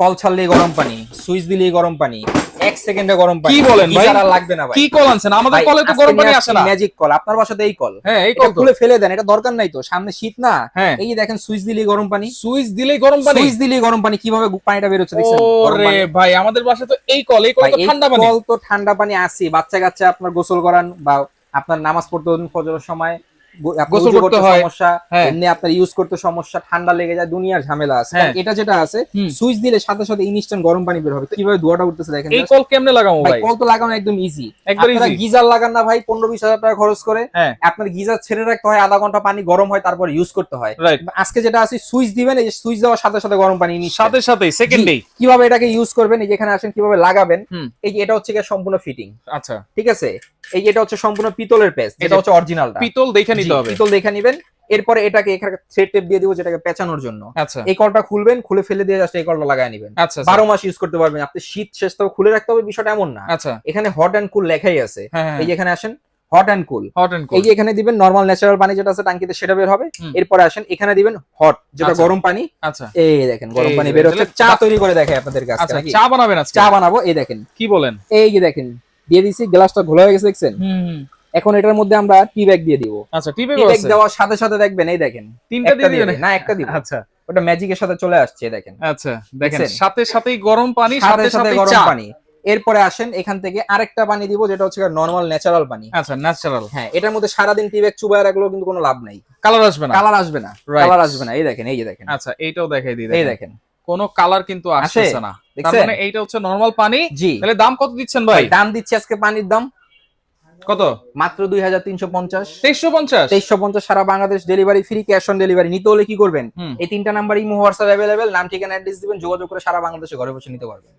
Call ছাড়লেই গরম পানি switch দিলেই গরম পানি এক সেকেন্ডে গরম পানি কি বলেন ভাই? আর লাগবে না ভাই। কি কল আনছেন? আমাদের কলে তো গরম পানি আসে না। ম্যাজিক কল? আপনার বাসাতে এই কল? হ্যাঁ এই কল খুলে ফেলে দেন এটা দরকার নাই তো সামনে শীত না। হ্যাঁ। এই যে দেখেন সুইচ দিলেই গরম পানি। সুইচ দিলেই গরম পানি? সুইচ দিলেই গরম পানি কীভাবে পানিটা বের হচ্ছে দেখছেন? ওরে ভাই আমাদের বাসায় তো এই কল এই কল তো ঠান্ডা পানি। কল তো ঠান্ডা পানি আসি বাচ্চা কাচ্চা আপনার গোসল করান বা আপনার নামাজ পড়তে ফজরের সময় গোসল করতে হয়। সমস্যা হ্যাঁ। এমনি আপনার ইউজ করতে সমস্যা ঠান্ডা লেগে যায় দুনিয়ার ঝামেলা আছে। হ্যাঁ। এটা যেটা আছে সুইচ দিলে সাথে সাথে ইনস্ট্যান্ট গরম পানি বের হবে। কীভাবে ধোয়াটা উঠতেছে দেখেন এই কল কেমনে লাগাবো ভাই কল তো লাগানো একদম ইজি আপনারা গিজার লাগান না ভাই পনেরো বিশ হাজার টাকা খরচ করে। হ্যাঁ। আপনার গিজার ছেড়ে রাখতে হয় আধা ঘণ্টা পানি গরম হয় তারপর ইউজ করতে হয়। আজকে যেটা আছে সুইচ দিবেন এই সুইচ দেওয়ার সাথে সাথে গরম পানি। সাথে সাথে সেকেন্ডেই কীভাবে এটাকে ইউজ করবেন এই যেখানে আসেন কীভাবে লাগাবেন এই যে এটা হচ্ছে সম্পূর্ণ ফিটিং আচ্ছা। ঠিক আছে? এই এটা হচ্ছে সম্পূর্ণ পিতলের পেস্ট এটা হচ্ছে অরিজিনালটা পিতল দেখে হবে। পিতল দেখে নিবেন। এরপরে এটাকে এখানে থ্রেড টেপ দিয়ে দিব যেটাকে পেঁচানোর জন্য। আচ্ছা। এই কলটা খুলবেন খুলে ফেলে দিয়ে জাস্ট এই কলটা লাগায় নিবেন। আচ্ছা আচ্ছা। বারো মাস ইউজ করতে পারবেন। আপনি শীত শেষ তবে খুলে রাখতে হবে বিষয়টা এমন না। আচ্ছা। এখানে হট অ্যান্ড কুল লেখাই আছে। হ্যাঁ হ্যাঁ। এই এখানে আসেন hot and cool hot and এই যে এখানে দিবেন নর্মাল ন্যাচারাল পানি যেটা আছে টাঙ্কিতে সেটা বের হবে। এরপরে আসেন এখানে দিবেন হট যেটা আচ্ছা। গরম পানি। আচ্ছা। এই দেখেন গরম পানি বের হচ্ছে। চা চা- তৈরি করে দেখাই আপনাদের কাছে আচ্ছা চা বানাবেন আজকে? চা বানাবো এই দেখেন। কি বলেন? এই যে দেখেন দিয়ে দিছি গ্লাসটা ঘোলা হয়ে গেছে দেখছেন? হুম। এখন এটার মধ্যে আমরা টি ব্যাগ দিয়ে দিব। আচ্ছা টিপে টি ব্যাগ দেওয়ার সাথে সাথে দেখবেন এই দেখেন তিনটা দিয়ে দিবেন? না একটা দিব। আচ্ছা। ওটা ম্যাজিকের সাথে চলে আসছে দেখেন। আচ্ছা দেখেন সাথে সাথেই গরম পানি সাথে সাথে গরম পানি। এরপরে আসেন এখান থেকে আরেকটা পানি দিব যেটা হচ্ছে নর্মাল ন্যাচারাল পানি। আচ্ছা ন্যাচারাল হ্যাঁ এটার মধ্যে সারাদিন টি ব্যাগ চুবায় রাখলেও কিন্তু কোনো লাভ নাই। কালার আসবে না। কালার আসবে না। কালার আসবে না। এই দেখেন এই যে দেখেন। আচ্ছা এইটাও দেখাই দিই এই দেখেন। কোনো কালার কিন্তু আসছে না। তার মানে এইটা হচ্ছে নরমাল পানি। জি। তাহলে দাম কত দিচ্ছেন ভাই দাম দিচ্ছি আজকে পানির দাম কত? মাত্র দুই হাজার তিনশো পঞ্চাশ। তেইশশো পঞ্চাশ? তেইশো পঞ্চাশ সারা Bangladesh delivery free cash on delivery. নিতে হলে কি করবেন? এই তিনটা নাম্বার ইমো হোয়াটসঅ্যাপ অ্যাভেলেবেল নাম ঠিকানা অ্যাড্রেস দিবেন যোগাযোগ করে সারা বাংলাদেশে ঘরে বসে নিতে পারবেন।